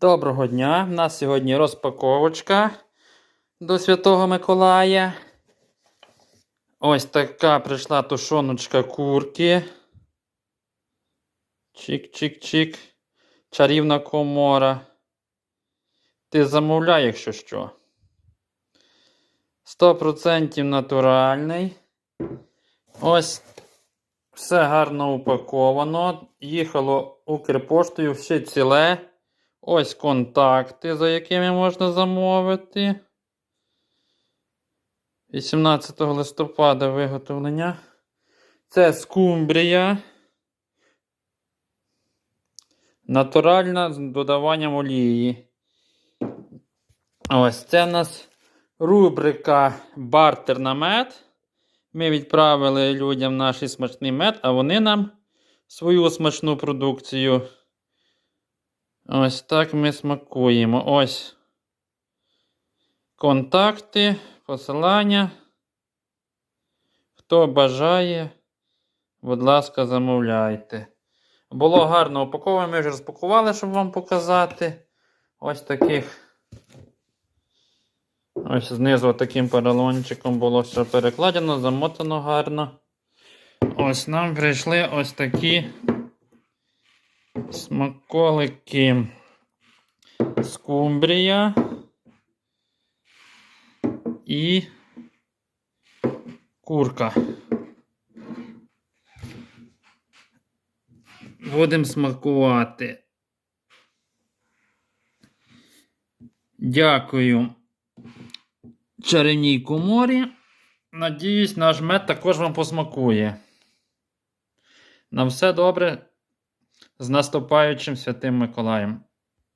Доброго дня! У нас сьогодні розпаковочка до Святого Миколая. Ось така прийшла тушоночка курки. Чик-чик-чик. Чарівна комора. Ти замовляй, якщо що. 100% натуральний. Ось все гарно упаковано. Їхало Укрпоштою все ціле. Ось контакти, за якими можна замовити. 18 листопада виготовлення. Це скумбрія. Натуральна з додаванням олії. Ось це в нас рубрика Бартер на мед. Ми відправили людям наш смачний мед, а вони нам свою смачну продукцію. Ось так ми смакуємо. Ось. Контакти, посилання. Хто бажає, будь ласка, замовляйте. Було гарно упаковано, ми вже розпакували, щоб вам показати. Ось таких. Ось знизу таким поролончиком було все перекладено, замотано гарно. Ось нам прийшли ось такі смаколики скумбрія і курка. Будемо смакувати. Дякую чарівній коморі. Надіюсь, наш мед також вам посмакує. На все добре з наступаючим святим Миколаєм.